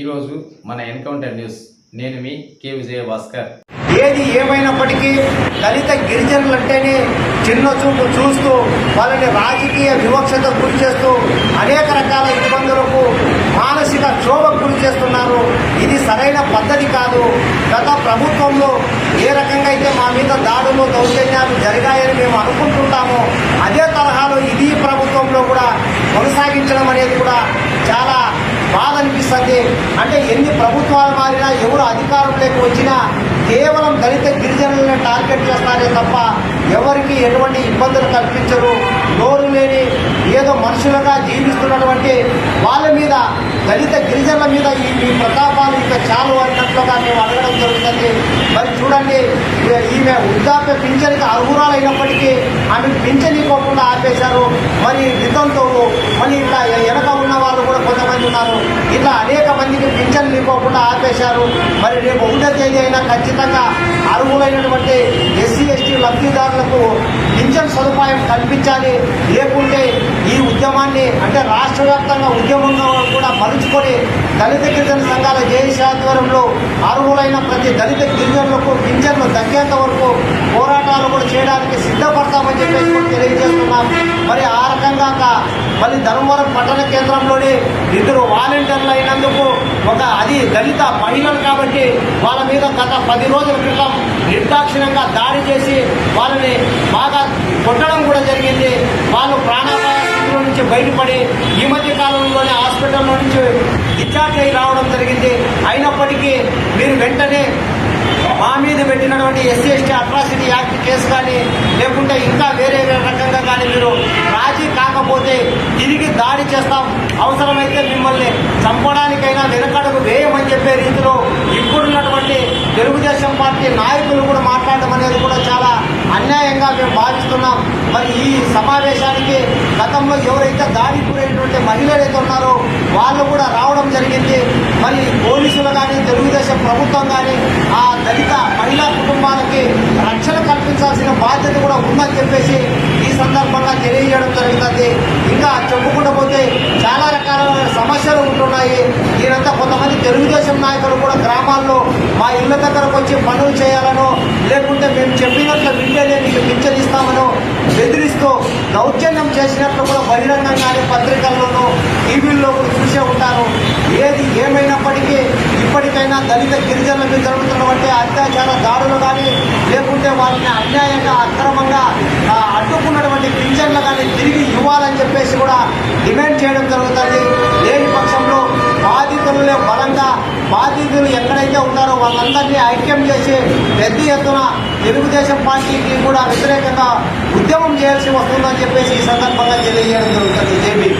ఈరోజు మన encounter news. నేను మీ కే విజయ భాస్కర్ ఏది ఏమైనప్పటికీ దళిత గిరిజనులు అంటేనే చిన్న చూపు చూస్తూ వాళ్ళని రాజకీయ వివక్షతకు గురి చేస్తూ అనేక రకాల ఇబ్బందులకు మానసిక క్షోభకు గురి చేస్తున్నారు. ఇది సరైన పద్ధతి కాదు. గత ప్రభుత్వంలో ఏ రకంగా అయితే మా మీద దాడులు దౌర్జన్యాలు జరిగాయని మేము అనుకుంటున్నాము అదే తరహాలో ఇది ప్రభుత్వంలో కూడా కొనసాగించడం అనేది కూడా చాలా బాధ అనిపిస్తుంది అంటే ఎన్ని ప్రభుత్వాలు మారినా ఎవరు అధికారంలోకి వచ్చినా కేవలం దళిత గిరిజనులను టార్గెట్ చేస్తారే తప్ప ఎవరికి ఎటువంటి ఇబ్బందులు కల్పించరు. నోరు లేని ఏదో మనుషులుగా జీవిస్తున్నటువంటి వాళ్ళ మీద దళిత గిరిజనుల మీద ఈ మీ ప్రతాపాలు ఇక చాలు అన్నట్లుగా మేము అడగడం జరుగుతుంది. మరి చూడండి ఈమె వృద్ధాప్య పింఛన్కి అర్హురాలైనప్పటికీ ఆమె పింఛన్ ఇవ్వకుండా ఆపేశారు. మరి నిధంతో మరి ఇట్లా వెనక ఉన్న వాళ్ళు అంటున్నారు ఇలా ఇట్లా అనేక మందికి పింఛన్లు ఇవ్వకుండా ఆపేశారు. మరి రేపు ఒకటో తేదీ అయినా ఖచ్చితంగా అర్హులైనటువంటి ఎస్సీ ఎస్టీ లబ్ధిదారులకు పింఛన్ సదుపాయం కల్పించాలి. లేకుంటే ఈ ఉద్యమాన్ని అంటే రాష్ట్ర వ్యాప్తంగా ఉద్యమంగా కూడా మలుచుకొని దళిత గిరిజన సంఘాల జేఏసీ ఆధ్వర్యంలో అర్హులైన ప్రతి దళిత గిరిజనులకు పింఛన్లు దక్కేంత వరకు పోరాటాలు కూడా చేయడానికి సిద్ధపడతామని చెప్పేసి తెలియజేస్తున్నాం. మరి ఆ మళ్ళీ ధర్మవరం పట్టణ కేంద్రంలోనే ఇద్దరు వాలంటీర్లు అయినందుకు ఒక అది దళిత మహిళలు కాబట్టి వాళ్ళ మీద గత పది రోజుల క్రితం నిర్దాక్షిణ్యంగా దాడి చేసి వాళ్ళని బాగా కొట్టడం కూడా జరిగింది. వాళ్ళు ప్రాణాపాయ స్థితిలో నుంచి బయటపడి ఈ మధ్య కాలంలోనే హాస్పిటల్లో నుంచి డిశ్చార్జ్ అయి రావడం జరిగింది. అయినప్పటికీ మీరు వెంటనే మా మీద పెట్టినటువంటి SC ST atrocity act case కానీ లేకుంటే ఇంకా దాడి చేస్తాం. అవసరమైతే మిమ్మల్ని చంపడానికైనా వెనకడుగు వేయమని చెప్పే రీతిలో ఇప్పుడున్నటువంటి తెలుగుదేశం పార్టీ నాయకులు కూడా మాట్లాడడం అనేది కూడా చాలా అన్యాయంగా మేము భావిస్తున్నాం. మరి ఈ సమావేశానికి గతంలో ఎవరైతే దాడి గురైనటువంటి మహిళలు అయితే ఉన్నారో వాళ్ళు కూడా రావడం జరిగింది. మరి పోలీసులు కానీ తెలుగుదేశం ప్రభుత్వం కానీ ఆ దళిత మహిళా కుటుంబాలకి రక్షణ కల్పించాల్సిన బాధ్యత కూడా ఉందని చెప్పేసి ఈ సందర్భంగా తెలియజేయడం జరుగుతుంది. ఇంకా చెప్పుకుండా పోతే చాలా రకాలైన సమస్యలు ఉంటున్నాయి. దీనంతా కొంతమంది తెలుగుదేశం నాయకులు కూడా గ్రామాల్లో మా ఇళ్ళ దగ్గరకు వచ్చి పనులు చేయాలనో లేకుంటే మేము చెప్పినట్లు వింటేనే మీకు పింఛన్ బెదిరిస్తూ దౌర్జన్యం చేసినట్లు కూడా బహిరంగంగానే పత్రికల్లోనూ టీవీల్లో కూడా చూసే ఉంటారు. ఏది ఏమైనప్పటికీ ఇప్పటికైనా దళిత గిరిజనుల మీద జరుగుతున్నటువంటి అత్యాచార దాడులు కానీ లేకుంటే వాళ్ళని అన్యాయంగా అక్రమంగా అడ్డుకున్నటువంటి పింఛన్లు కానీ తిరిగి ఇవ్వాలని చెప్పేసి కూడా డిమాండ్ చేయడం జరుగుతుంది. లేని పక్షంలో బాధితులనే బలంగా బాధితులు ఎక్కడైతే ఉన్నారో వాళ్ళందరినీ ఐక్యం చేసి పెద్ద ఎత్తున తెలుగుదేశం పార్టీకి కూడా వ్యతిరేకంగా ఉద్యమం చేయాల్సి వస్తుందని చెప్పేసి ఈ సందర్భంగా తెలియజేయడం జరుగుతుంది. జేబీ